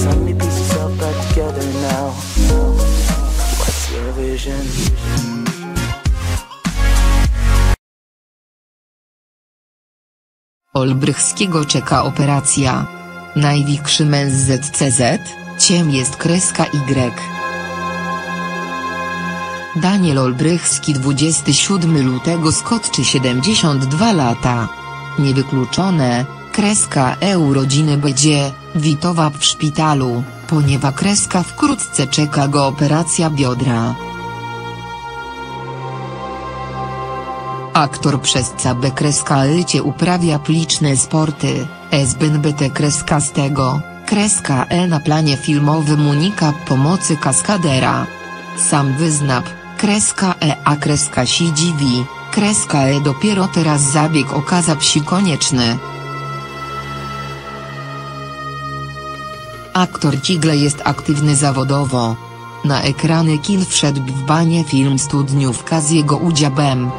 So many pieces all back together now. What's your vision? Olbrychskiego czeka operacja. Największy męs ZCZ, ciem jest kreska Y. Daniel Olbrychski 27 lutego skoczy 72 lata. Niewykluczone, kreska urodziny będzie, Witowa w szpitalu, ponieważ kreska wkrótce czeka go operacja biodra. Aktor przez CB kreska Lycie uprawia pliczne sporty, SBN BT kreska z tego, kreska E na planie filmowym unika pomocy kaskadera. Sam wyznap, kreska E a kreska si dziwi, kreska E dopiero teraz zabieg okazał się konieczny. Aktor cigle jest aktywny zawodowo. Na ekrany kin wszedł w banie film Studniówka z jego udziałem.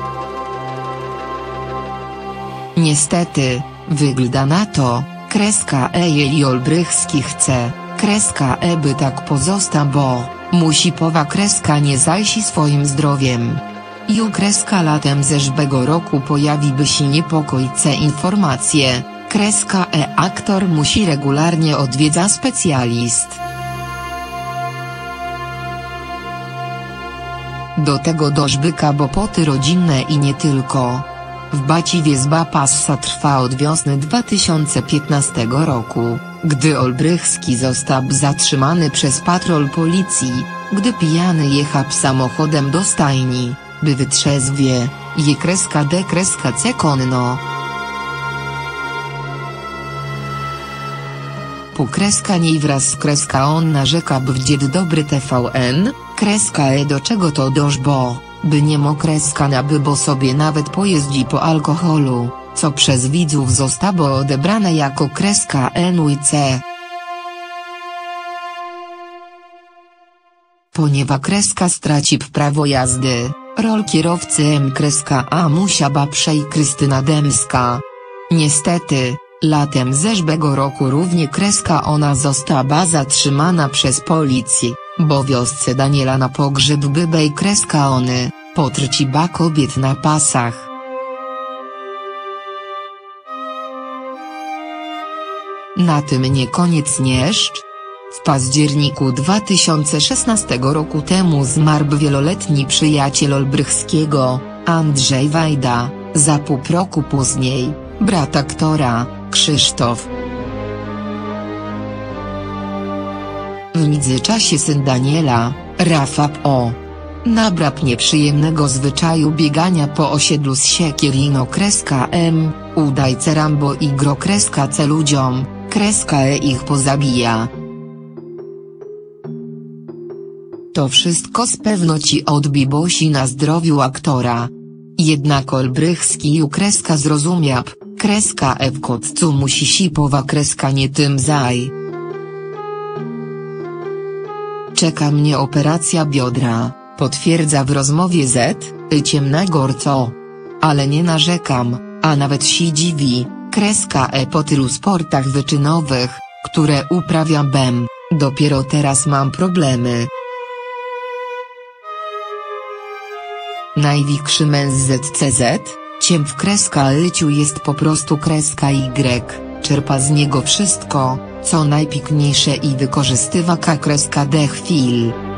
Niestety, wygląda na to, kreska E jeli Olbrychski chce, kreska E by tak pozostał bo, musi powa kreska nie zajsi swoim zdrowiem. Ju kreska latem zeszłego roku pojawiły się niepokoice informacje, kreska E aktor musi regularnie odwiedza specjalist. Do tego dożbyka bopoty rodzinne i nie tylko. W Baciwie zba passa trwa od wiosny 2015 roku, gdy Olbrychski został zatrzymany przez patrol policji, gdy pijany jechał samochodem do stajni, by wytrzezwie, je kreska D kreska C konno. Po kreska niej wraz z kreska on narzeka w dzied dobry TVN, kreska E do czego to doż bo by nie mokreska naby bo sobie nawet pojeździ po alkoholu, co przez widzów zostało odebrane jako kreska N i C. Ponieważ kreska straci prawo jazdy, rol kierowcy M kreska A musiała przej Krystyna Demska. Niestety, latem zeszłego roku równie kreska ona została zatrzymana przez policję bo wiosce Daniela na pogrzeb bybej kreska ony, potrciba kobiet na pasach. Na tym nie koniec nieszcz. W październiku 2016 roku temu zmarł wieloletni przyjaciel Olbrychskiego, Andrzej Wajda, za pół roku później, brat aktora, Krzysztof. W międzyczasie syn Daniela, Rafał O. Nabrał nieprzyjemnego zwyczaju biegania po osiedlu z siekierino kreska M, udajce Rambo i gro kreska C ludziom, kreska E ich pozabija. To wszystko z pewności odbibosi na zdrowiu aktora. Jednak Olbrychski u kreska zrozumiał, kreska E w koccu musi sipowa kreska nie tym zaj. Czeka mnie operacja biodra, potwierdza w rozmowie z ciemnego co. Ale nie narzekam, a nawet się dziwi, kreska E po tylu sportach wyczynowych, które uprawiam BEM, dopiero teraz mam problemy. Największy męs ZCZ, ciem w kreska Lyciu jest po prostu kreska Y, czerpa z niego wszystko, co najpiękniejsze i wykorzystywa K kreska D chwil.